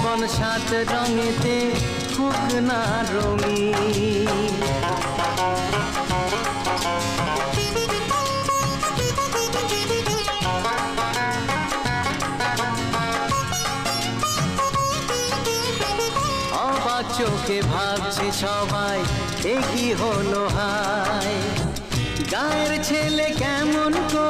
জীবন সাত রঙেতে হোক না অবাক চোখে ভাবছে সবাই, এ কি হলো হায়? গায়ের ছেলে কেমন করে